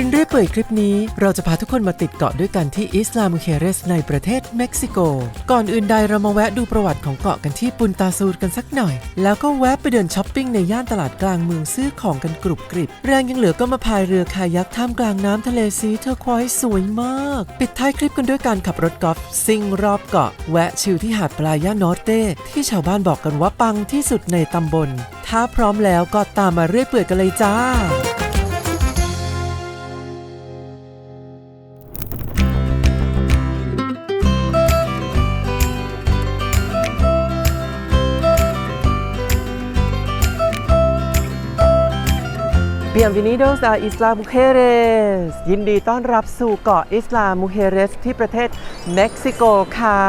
รินเรื่อยเปื่อยคลิปนี้ เราจะพาทุกคนมาติดเกาะด้วยกันที่อิสลามุเคเรสในประเทศเม็กซิโก ก่อนอื่นใดเรามาแวะดูประวัติของเกาะกันที่ปุนตาซูรกันสักหน่อย แล้วก็แวะไปเดินช้อปปิ้งในย่านตลาดกลางเมืองซื้อของกันกรุบกริบ แรงยังเหลือก็มาพายเรือคายักท่ามกลางน้ำทะเลสีเทอร์ควอยสวยมาก ปิดท้ายคลิปกันด้วยการขับรถกอล์ฟซิ่งรอบเกาะ แวะชิลที่หาดปลายานอร์เต้ที่ชาวบ้านบอกกันว่าปังที่สุดในตำบล ถ้าพร้อมแล้วก็ตามมาเรื่อยเปื่อยกันเลยจ้า Bienvenidos a Isla Mujeres ยินดีต้อนรับสู่เกาะอิสลามูเฮเรสที่ประเทศเม็กซิโกค่ะ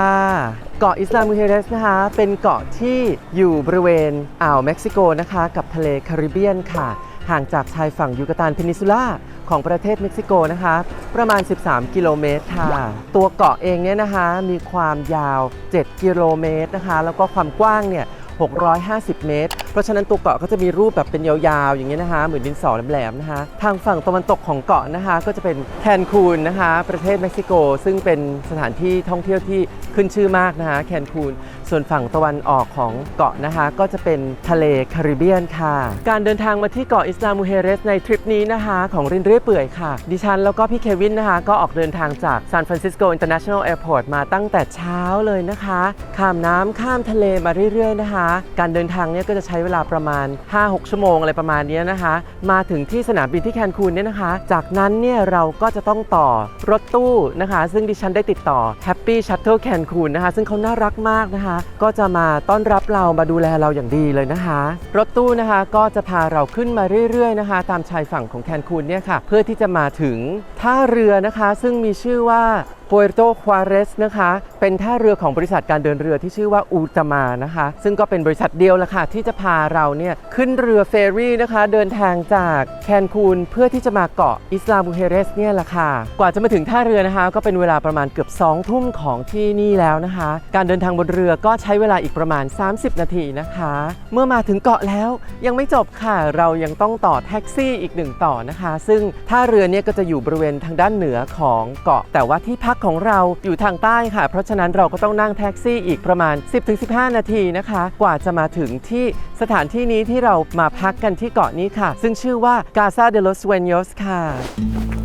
เกาะอิสลามูเฮเรสนะคะ เป็นเกาะที่อยู่บริเวณอ่าวเม็กซิโกนะคะ กับทะเลแคริบเบียนค่ะ ห่างจากชายฝั่งยูกาตานเพนินซูล่าของประเทศเม็กซิโกนะคะ ประมาณ 13 กิโลเมตรค่ะ ตัวเกาะเองเนี่ยนะคะมีความยาว 7 กิโลเมตรนะคะ แล้วก็ความกว้างเนี่ย 650 เมตร เพราะฉะนั้นตัวเกาะก็จะมีรูปแบบเป็นยาวๆ อย่างเงี้ยนะคะเหมือนดินสอแหลมๆนะคะ ทางฝั่งตะวันตกของเกาะนะคะ ก็จะเป็นแคนคูนนะคะ ประเทศเม็กซิโก ซึ่งเป็นสถานที่ท่องเที่ยวที่ขึ้นชื่อมากนะคะแคนคูน ส่วนฝั่งตะวันออกของเกาะนะคะ ก็จะเป็นทะเลแคริบเบียนค่ะ การเดินทางมาที่เกาะอิสลามูเฮเรสในทริปนี้นะคะ ของรินเรื่อยเปื่อยค่ะ ดิฉันแล้วก็พี่เควินนะคะ ก็ออกเดินทางจากซานฟรานซิสโกอินเตอร์เนชั่นแนลแอร์พอร์ตมาตั้งแต่เช้าเลยนะคะ ข้ามน้ำข้ามทะเลมาเรื่อยๆนะคะการเดินทางเนี่ยก็จะใช้เวลาประมาณ 5-6 ชั่วโมงอะไรประมาณนี้นะคะ มาถึงที่สนามบินที่แคนคูนเนี่ยนะคะ จากนั้นเนี่ยเราก็จะต้องต่อรถตู้นะคะ ซึ่งดิฉันได้ติดต่อ Happy Shuttle Cancun นะคะ ซึ่งเขาน่ารักมากนะคะ ก็จะมาต้อนรับเรามาดูแลเราอย่างดีเลยนะคะ รถตู้นะคะก็จะพาเราขึ้นมาเรื่อยๆนะคะ ตามชายฝั่งของแคนคูนเนี่ยค่ะ เพื่อที่จะมาถึงท่าเรือนะคะ ซึ่งมีชื่อว่า p u e r t o Juarez นะคะ เป็นท่าเรือของบริษัทการเดินเรือที่ชื่อว่าอูตามานะคะ ซึ่งก็เป็นบริษัทเดียวละค่ะ ที่จะพาเราเนี่ยขึ้นเรือเฟอรี่นะคะ เดินทางจากแคนคูนเพื่อที่จะมาเกาะอิสลามูเฮเรสเนี่ยละค่ะ กว่าจะมาถึงท่าเรือนะคะ ก็เป็นเวลาประมาณเกือบ2ทุ่มของที่นี่แล้วนะคะ การเดินทางบนเรือก็ใช้เวลาอีกประมาณ 30 นาทีนะคะ เมื่อมาถึงเกาะแล้วยังไม่จบค่ะ เรายังต้องต่อแท็กซี่อีกหนึ่งต่อนะคะ ซึ่งท่าเรือเนี่ยก็จะอยู่บริเวณทางด้านเหนือของเกาะ แต่ว่าที่พักของเราอยู่ทางใต้ค่ะ เพราะฉะนั้นเราก็ต้องนั่งแท็กซี่อีกประมาณ 10-15 นาทีนะคะ กว่าจะมาถึงที่สถานที่นี้ที่เรามาพักกันที่เกาะนี้ค่ะ ซึ่งชื่อว่ากาซาเดล o s เว e โยสค่ะ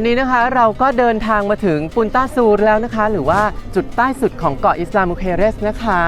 อนนี้นะคะเราก็เดินทางมาถึงปุนตาซูแล้วนะคะ หรือว่าจุดใต้สุดของเกาะอิสลามุเคเรสนะคะ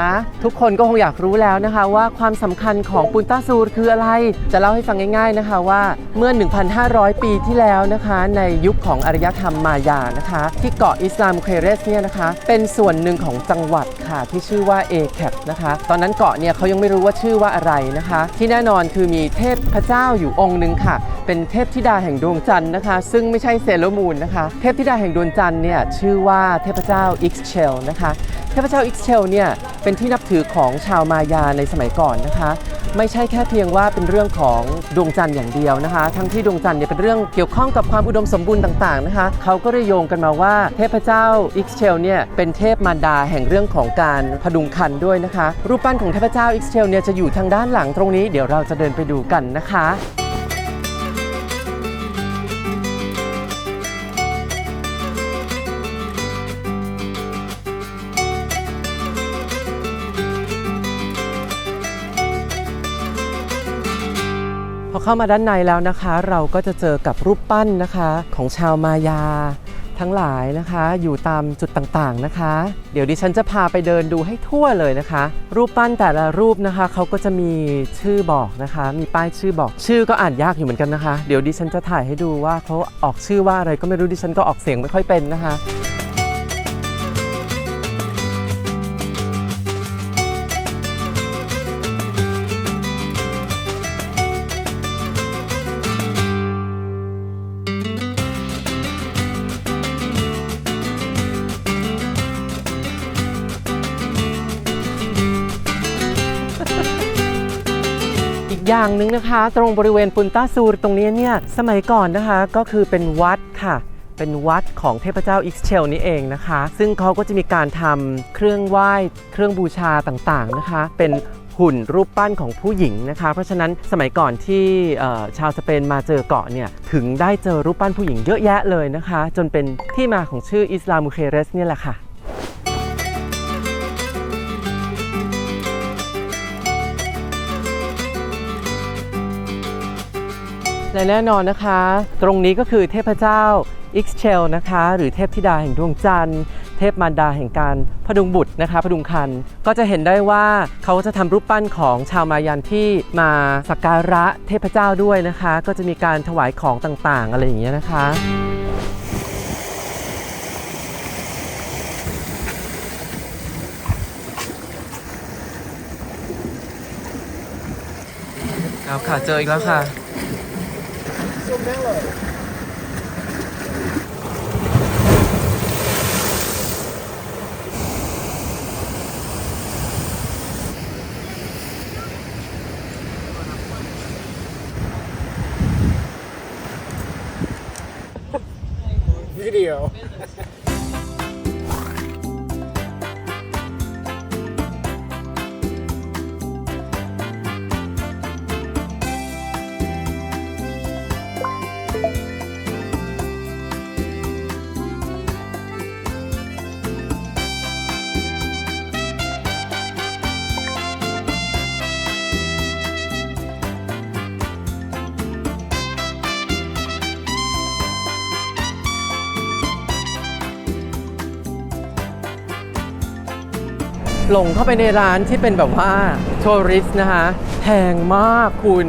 ทุกคนก็คงอยากรู้แล้วนะคะ ว่าความสำคัญของปุนตาซูรคืออะไร จะเล่าให้ฟังง่ายๆนะคะว่าเมื่อ 1,500 ปีที่แล้วนะคะ ในยุคของอารยธรรมมายานะคะ ที่เกาะอิสลามุเคเรสเนี่ยนะคะ เป็นส่วนหนึ่งของจังหวัดค่ะที่ชื่อว่าเอแคปนะคะ ตอนนั้นเกาะเนี่ยเขายังไม่รู้ว่าชื่อว่าอะไรนะคะ ที่แน่นอนคือมีเทพพเจ้าอยู่องค์หนึ่งค่ะ เป็นเทพธิดาแห่งดวงจันทร์นะคะ ซึ่งไม่ใช่เซเลอร์มูนนะคะ เทพธิดาแห่งดวงจันทร์เนี่ยชื่อว่าเทพเจ้าอิกเชลนะคะเทพเจ้าอิกเชลเนี่ยเป็นที่นับถือของชาวมายาในสมัยก่อนนะคะ ไม่ใช่แค่เพียงว่าเป็นเรื่องของดวงจันทร์อย่างเดียวนะคะ ทั้งที่ดวงจันทร์เนี่ยเป็นเรื่องเกี่ยวข้องกับความอุดมสมบูรณ์ต่างๆนะคะเขาก็เลยโยงกันมาว่าเทพเจ้าอิกเชลเนี่ยเป็นเทพมารดาแห่งเรื่องของการพดุงคันด้วยนะคะ รูปปั้นของเทพเจ้าอิกเชลเนี่ยจะอยู่ทางด้านหลังตรงนี้เดี๋ยวเราจะเดินไปดูกันนะคะ อเข้ามาด้านในแล้วนะคะ เราก็จะเจอกับรูปปั้นนะคะ ของชาวมายา ทั้งหลายนะคะ อยู่ตามจุดต่างๆนะคะ เดี๋ยวดิฉันจะพาไปเดินดูให้ทั่วเลยนะคะ รูปปั้นแต่ละรูปนะคะเขาก็จะมีชื่อบอกนะคะ มีป้ายชื่อบอกชื่อก็อ่านยากอยู่เหมือนกันนะคะ เดี๋ยวดิฉันจะถ่ายให้ดูว่าเขาออกชื่อว่าอะไรก็ไม่รู้ดิฉันก็ออกเสียงไม่ค่อยเป็นนะคะ หนึ่งนะคะ ตรงบริเวณปุนต้าซูรตรงนี้เนี่ยสมัยก่อนนะคะก็คือเป็นวัดค่ะ เป็นวัดของเทพเจ้าอิกเชลนี่เองนะคะ ซึ่งเขาก็จะมีการทำเครื่องไหว้เครื่องบูชาต่างๆนะคะ เป็นหุ่นรูปปั้นของผู้หญิงนะคะ เพราะฉะนั้นสมัยก่อนที่ชาวสเปนมาเจอเกาะเนี่ยถึงได้เจอรูปปั้นผู้หญิงเยอะแยะเลยนะคะ จนเป็นที่มาของชื่ออิสลามุเคเรสเนี่ยแหละค่ะ และแน่นอนนะคะ ตรงนี้ก็คือเทพเจ้าอิกเชลนะคะ หรือเทพธิดาแห่งดวงจันทร์ เทพมารดาแห่งการพดุงบุตรนะคะพดุงคัน ก็จะเห็นได้ว่าเขาจะทำรูปปั้นของชาวมายันที่มาสักการะเทพเจ้าด้วยนะคะ ก็จะมีการถวายของต่างๆ อะไรอย่างเงี้ยนะคะเอาค่ะเจออีกแล้วค่ะ so mellow. หลงเข้าไปในร้านที่เป็นแบบว่าทัวริสนะคะแพงมากคุณ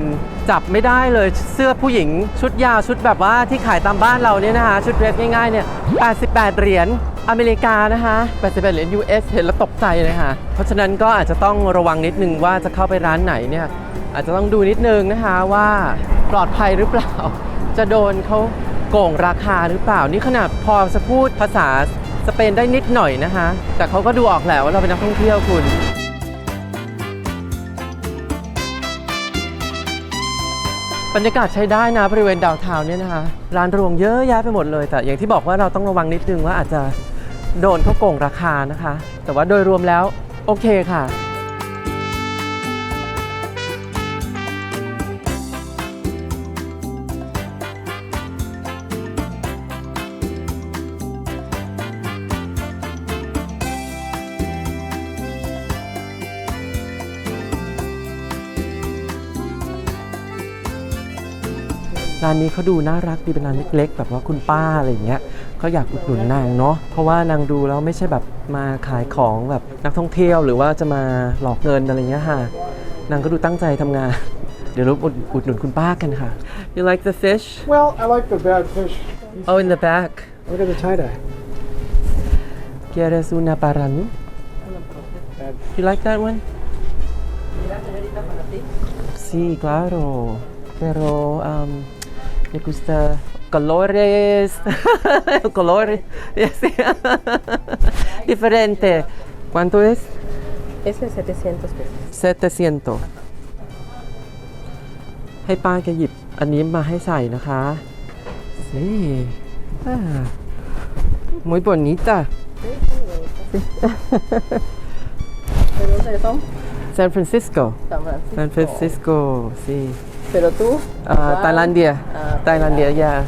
จับไม่ได้เลยเสื้อผู้หญิงชุดยาวชุดแบบว่าที่ขายตามบ้านเราเนี่ยนะคะชุดเดรสง่ายๆเนี่ย 88 เหรียญอเมริกานะคะ88เหรียญ US เห็นแล้วตกใจเลยค่ะ เพราะฉะนั้นก็อาจจะต้องระวังนิดนึงว่าจะเข้าไปร้านไหนเนี่ยอาจจะต้องดูนิดนึงนะคะว่าปลอดภัยหรือเปล่า จะโดนเขาโกงราคาหรือเปล่า นี่ขนาดพอจะพูดภาษา สเปนได้นิดหน่อยนะคะ แต่เขาก็ดูออกแหละว่าเราเป็นนักท่องเที่ยวคุณ บรรยากาศใช้ได้นะบริเวณดาวเทาวเนี่ยนะคะ ร้านรวงเยอะแยะไปหมดเลย แต่อย่างที่บอกว่าเราต้องระวังนิดนึงว่าอาจจะโดนเขาโกงราคานะคะ แต่ว่าโดยรวมแล้วโอเคค่ะ ร้านนี้เขาดูน่ารักดีเป็นร้านเล็กๆ แบบว่าคุณป้าอะไรอย่างเงี้ยเขาอยากอุดหนุนนางเนาะเพราะว่านางดูแล้วไม่ใช่แบบมาขายของแบบนักท่องเที่ยวหรือว่าจะมาหลอกเงินอะไรเงี้ยค่ะนางก็ดูตั้งใจทำงาน เดี๋ยวเราอุดอุดหนุนคุณป้ากันค่ะ You like the fish Well, I like the bad fish. Oh in the back Look at the tie dye. ¿Quieres una para mí? Bad. You like that one? Sí, claro. Pero um, me gusta colores. colores. Sí. Diferente. ¿Cuánto es? Ese es 700 pesos. 700 ให้ป้าแกหยิบอันนี้มาให้ใส่นะคะนี่ ah, muy bonita ¿De dónde son? San Francisco San Francisco. San Francisco sí Pero tú, Ah, Tailandia Ah, Tailandia ya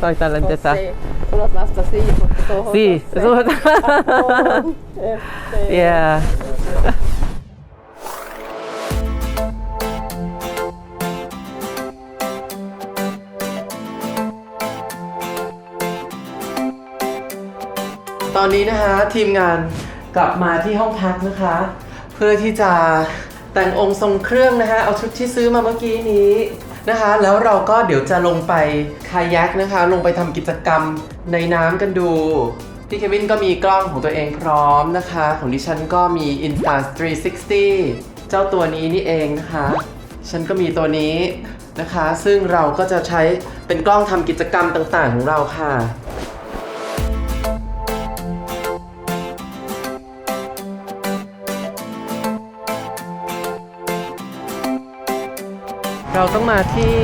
soy tailandesa no sé, tú los vas así, porque todos sí los- eso- Este, yeah ตตอนนี้นะคะทีมงานกลับมาที่ห้องพักนะคะ เพื่อที่จะ แต่งองค์ทรงเครื่องนะคะเอาชุดที่ซื้อมาเมื่อกี้นี้นะคะ แล้วเราก็เดี๋ยวจะลงไปคายักนะคะ ลงไปทำกิจกรรมในน้ำกันดูพี่เควินก็มีกล้องของตัวเองพร้อมนะคะ ของดิฉันก็มี Insta 360 เจ้าตัวนี้นี่เองนะคะ ฉันก็มีตัวนี้นะคะ ซึ่งเราก็จะใช้เป็นกล้องทำกิจกรรมต่างๆ ของเราค่ะ เราต้องมาที่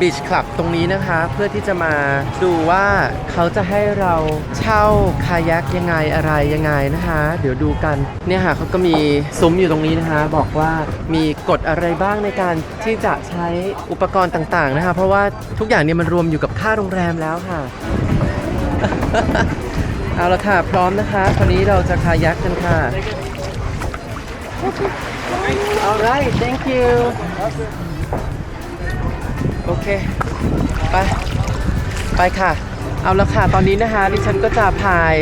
บีชคลับตรงนี้นะคะ เพื่อที่จะมาดูว่าเขาจะให้เราเช่าคายักยังไงอะไรยังไงนะคะ เดี๋ยวดูกันเนี่ยค่ะเขาก็มีซุ้มอยู่ตรงนี้นะคะ บอกว่ามีกฎอะไรบ้างในการที่จะใช้อุปกรณ์ต่างๆนะคะ เพราะว่าทุกอย่างเนี่ยมันรวมอยู่กับค่าโรงแรมแล้วค่ะ เอาละค่ะพร้อมนะคะตอนนี้เราจะคายักกันค่ะ Alright thank you โอเค ไป ไปค่ะ เอาละค่ะ ตอนนี้นะคะดิฉันก็จะพาย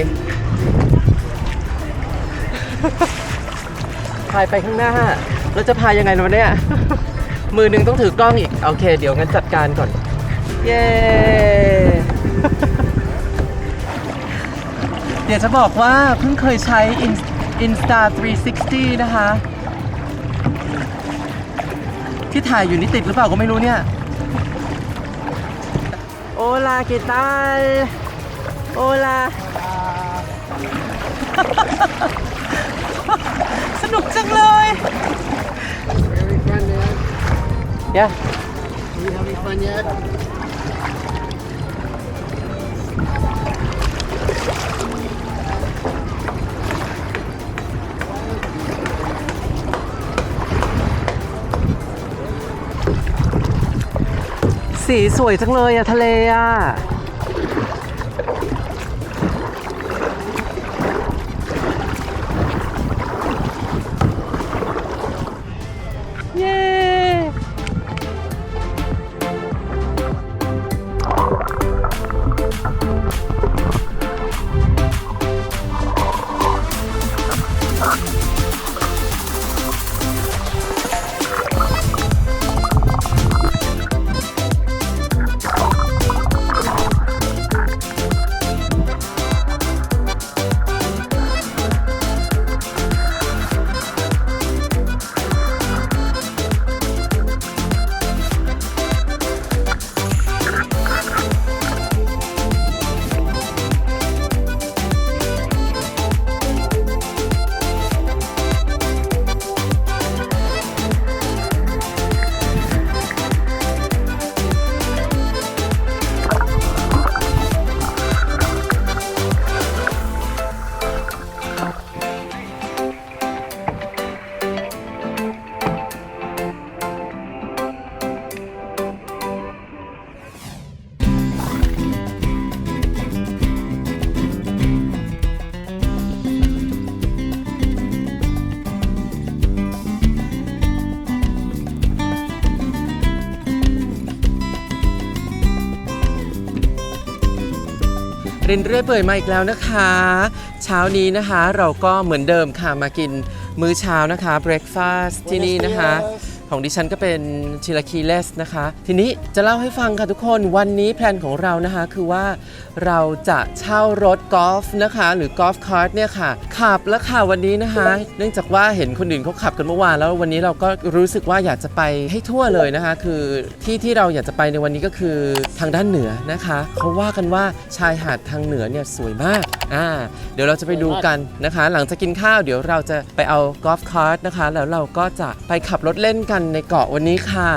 พายไปข้างหน้าแล้วจะพายยังไงนะวะเนี่ย มือหนึ่งต้องถือกล้องอีก โอเค เดี๋ยวงั้นจัดการก่อน เย้เดี๋ยวจะบอกว่าเพิ่งเคยใช้ Insta 360 นะคะ ที่ถ่ายอยู่นี่ติดหรือเปล่าก็ไม่รู้เนี่ย Hola, ¿qué tal? Hola. สนุกจังเลย Very fun yet? Yeah. You having fun yet? สีสวยจังเลยอะทะเลอะ รินเรื่อยเปื่อยมาอีกแล้วนะคะ เช้านี้นะคะเราก็เหมือนเดิมค่ะมากินมื้อเช้านะคะ breakfast ที่นี่นะคะ ของดิฉันก็เป็นชิลาคีเลสนะคะ ทีนี้จะเล่าให้ฟังค่ะทุกคนวันนี้แพลนของเรานะคะ คือว่าเราจะเช่ารถกอล์ฟนะคะ หรือกอล์ฟคาร์ทเนี่ยค่ะ ขับแล้วค่ะวันนี้นะคะ เนื่องจากว่าเห็นคนอื่นเขาขับกันเมื่อวานแล้ววันนี้เราก็รู้สึกว่าอยากจะไปให้ทั่วเลยนะคะ คือที่ที่เราอยากจะไปในวันนี้ก็คือทางด้านเหนือนะคะเขาว่ากันว่าชายหาดทางเหนือเนี่ยสวยมากอ่าเดี๋ยวเราจะไปดูกันนะคะ หลังจากกินข้าวเดี๋ยวเราจะไปเอากอล์ฟคาร์ทนะคะ แล้วเราก็จะไปขับรถเล่นกันในเกาะวันนี้ค่ะ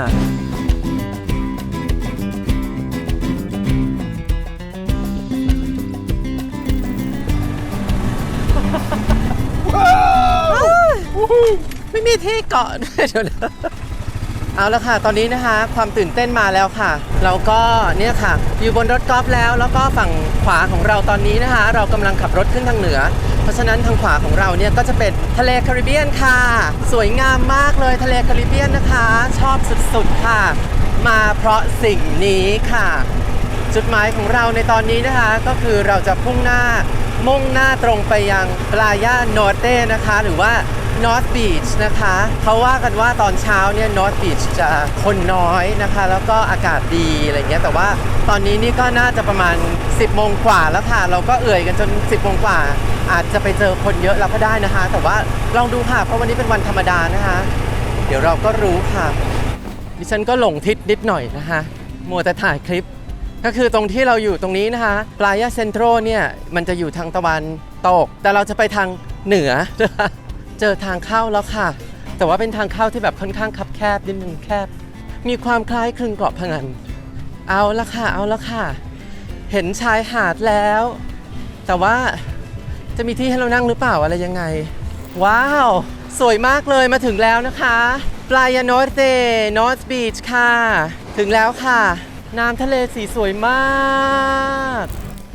ไม่มีที่เกาะด้วยเดี๋ยวนะ เอาละค่ะ ตอนนี้นะคะความตื่นเต้นมาแล้วค่ะ เราก็เนี่ยค่ะ อยู่บนรถกอล์ฟแล้ว แล้วก็ฝั่งขวาของเราตอนนี้นะคะ เรากำลังขับรถขึ้นทางเหนือ เพราะฉะนั้นทางขวาของเราเนี่ยก็จะเป็นทะเลแคริบเบียนค่ะ สวยงามมากเลยทะเลแคริบเบียนนะคะ ชอบสุดๆค่ะ มาเพราะสิ่งนี้ค่ะ จุดหมายของเราในตอนนี้นะคะ ก็คือเราจะพุ่งหน้ามุ่งหน้าตรงไปยังปลายาโนเต้นะคะ หรือว่า North Beach นะคะเขาว่ากันว่าตอนเช้าเนี่ย North Beach จะคนน้อยนะคะ แล้วก็อากาศดีอะไรเงี้ยแต่ว่าตอนนี้นี่ก็น่าจะประมาณ 10โมงกว่าแล้วค่ะ เราก็เอื่อยกันจน 10โมงกว่า อาจจะไปเจอคนเยอะแล้วก็ได้นะคะ แต่ว่าลองดูค่ะ เพราะวันนี้เป็นวันธรรมดานะคะ เดี๋ยวเราก็รู้ค่ะดิฉันก็หลงทิศนิดหน่อยนะคะมัวแต่ถ่ายคลิป ก็คือตรงที่เราอยู่ตรงนี้นะคะปลายาเซ็นโตรเนี่ยมันจะอยู่ทางตะวันตก แต่เราจะไปทางเหนือนะคะ เจอทางเข้าแล้วค่ะ แต่ว่าเป็นทางเข้าที่แบบค่อนข้างคับแคบนิดนึงแคบ มีความคล้ายคลึงเกาะพะงัน เอาละค่ะ เอาละค่ะ เห็นชายหาดแล้ว แต่ว่าจะมีที่ให้เรานั่งหรือเปล่าอะไรยังไง ว้าว สวยมากเลยมาถึงแล้วนะคะปลายาโนเตนอร์ทบีชค่ะ ถึงแล้วค่ะ น้ำทะเลสีสวยมาก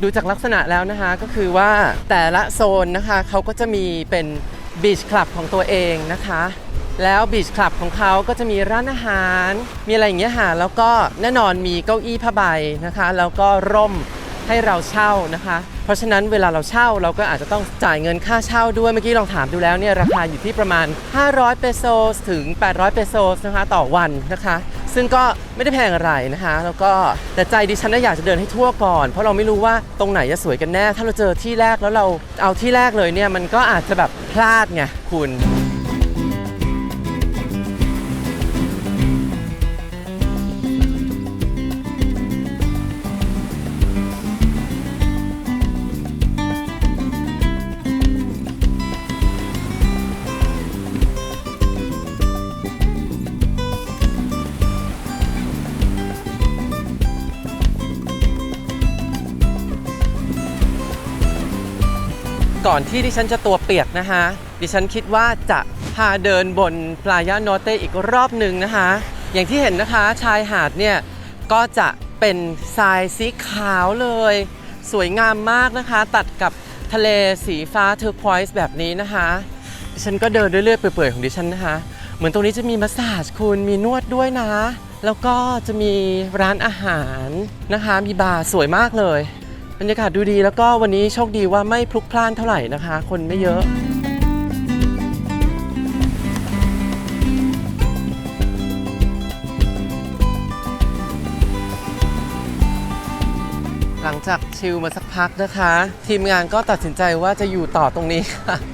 ดูจากลักษณะแล้วนะคะก็คือว่าแต่ละโซนนะคะเขาก็จะมีเป็น บีชคลับของตัวเองนะคะ แล้วบีชคลับของเขาก็จะมีร้านอาหาร มีอะไรอย่างเงี้ยค่ะแล้วก็แน่นอนมีเก้าอี้ผ้าใบนะคะ แล้วก็ร่มให้เราเช่านะคะ เพราะฉะนั้นเวลาเราเช่าเราก็อาจจะต้องจ่ายเงินค่าเช่าด้วย เมื่อกี้ลองถามดูแล้วเนี่ยราคาอยู่ที่ประมาณ 500 เปโซสถึง 800 เปโซสนะคะต่อวันนะคะ ซึ่งก็ไม่ได้แพงอะไรนะคะแล้วก็แต่ใจดิฉันน่ะอยากจะเดินให้ทั่วก่อน เพราะเราไม่รู้ว่าตรงไหนจะสวยกันแน่ ถ้าเราเจอที่แรกแล้วเราเอาที่แรกเลยเนี่ยมันก็อาจจะแบบพลาดไงคุณ ก่อนที่ดิฉันจะตัวเปียกนะคะ ดิฉันคิดว่าจะพาเดินบนปลายาโนเตอีกรอบหนึ่งนะคะ อย่างที่เห็นนะคะชายหาดเนี่ยก็จะเป็นทรายสีขาวเลย สวยงามมากนะคะ ตัดกับทะเลสีฟ้าเทอร์ควอยส์แบบนี้นะคะดิฉันก็เดินเรื่อยๆเปื่อยๆของดิฉันนะคะ เหมือนตรงนี้จะมีมัสซาจคุณมีนวดด้วยนะ แล้วก็จะมีร้านอาหารนะคะ มีบาร์สวยมากเลย รรยากาศดูดีแล้วก็วันนี้โชคดีว่าไม่พลุกพล่านเท่าไหร่นะคะ คนไม่เยอะ หลังจากชิลมาสักพักนะคะ ทีมงานก็ตัดสินใจว่าจะอยู่ต่อตรงนี้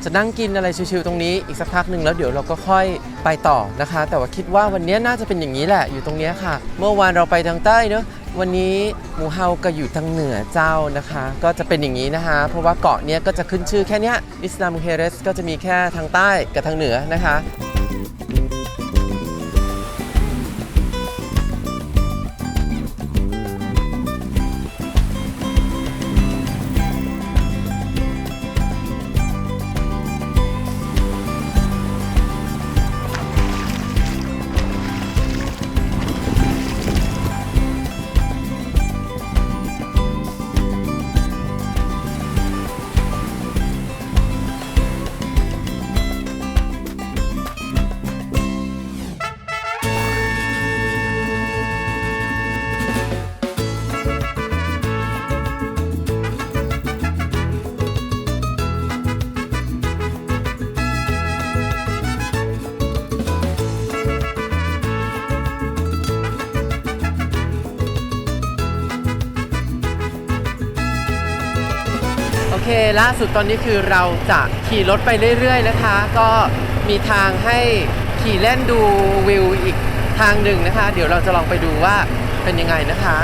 จะนั่งกินอะไรชิลๆตรงนี้อีกสักพักหนึ่งแล้วเดี๋ยวเราก็ค่อยไปต่อนะคะ แต่ว่าคิดว่าวันนี้น่าจะเป็นอย่างนี้แหละอยู่ตรงนี้ค่ะ เมื่อวานเราไปทางใต้เนอะ วันนี้หมูเฮาก็อยู่ทางเหนือเจ้านะคะ ก็จะเป็นอย่างนี้นะคะ เพราะว่าเกาะเนี้ยก็จะขึ้นชื่อแค่เนี้ยอิสลามเฮเรสก็จะมีแค่ทางใต้กับทางเหนือนะคะ เคล่าสุดตอนนี้คือเราจะขี่รถไปเรื่อย ๆ นะคะ ก็มีทางให้ขี่เล่นดูวิวอีกทางหนึ่งนะคะ เดี๋ยวเราจะลองไปดูว่าเป็นยังไงนะคะ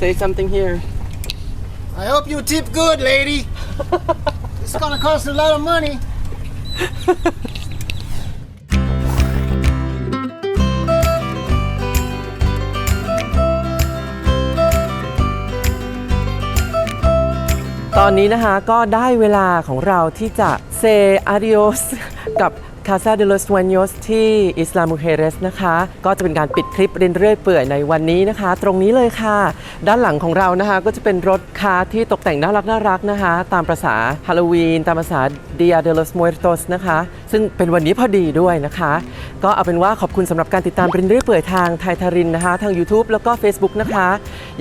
Say something here I hope you tip good, lady. it's gonna cost a lot of money. ตอนนี้นะคะก็ได้เวลาของเราที่จะเซอา d ิโอสกับ Casa de los Sueños ที่อิสลามุเฮเรสนะคะ ก็จะเป็นการปิดคลิปเรียนเรื่อยเปื่อยในวันนี้นะคะ ตรงนี้เลยค่ะ ด้านหลังของเรานะคะก็จะเป็นรถคาที่ตกแต่งน่ารักน่ารักนะคะ ตามประษาฮาโลวีน ตามภาษา Dia de los Muertos นะคะ ซึ่งเป็นวันนี้พอดีด้วยนะคะ ก็เอาเป็นว่าขอบคุณสำหรับการติดตามเรียนเรื่อยเปื่อยทางไทยทารินนะคะ ทาง YouTube แล้วก็ Facebook นะคะ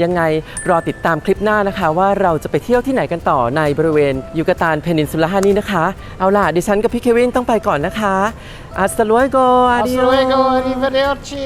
ยังไงรอติดตามคลิปหน้านะคะ ว่าเราจะไปเที่ยวที่ไหนกันต่อในบริเวณยูกาตานเพนินซูล่านี่นะคะ เอาล่ะดิฉันกับพี่เควินต้องไปก่อนนะคะอัสตาลุยโกอาดิ Hasta โอ luego, arrivederci.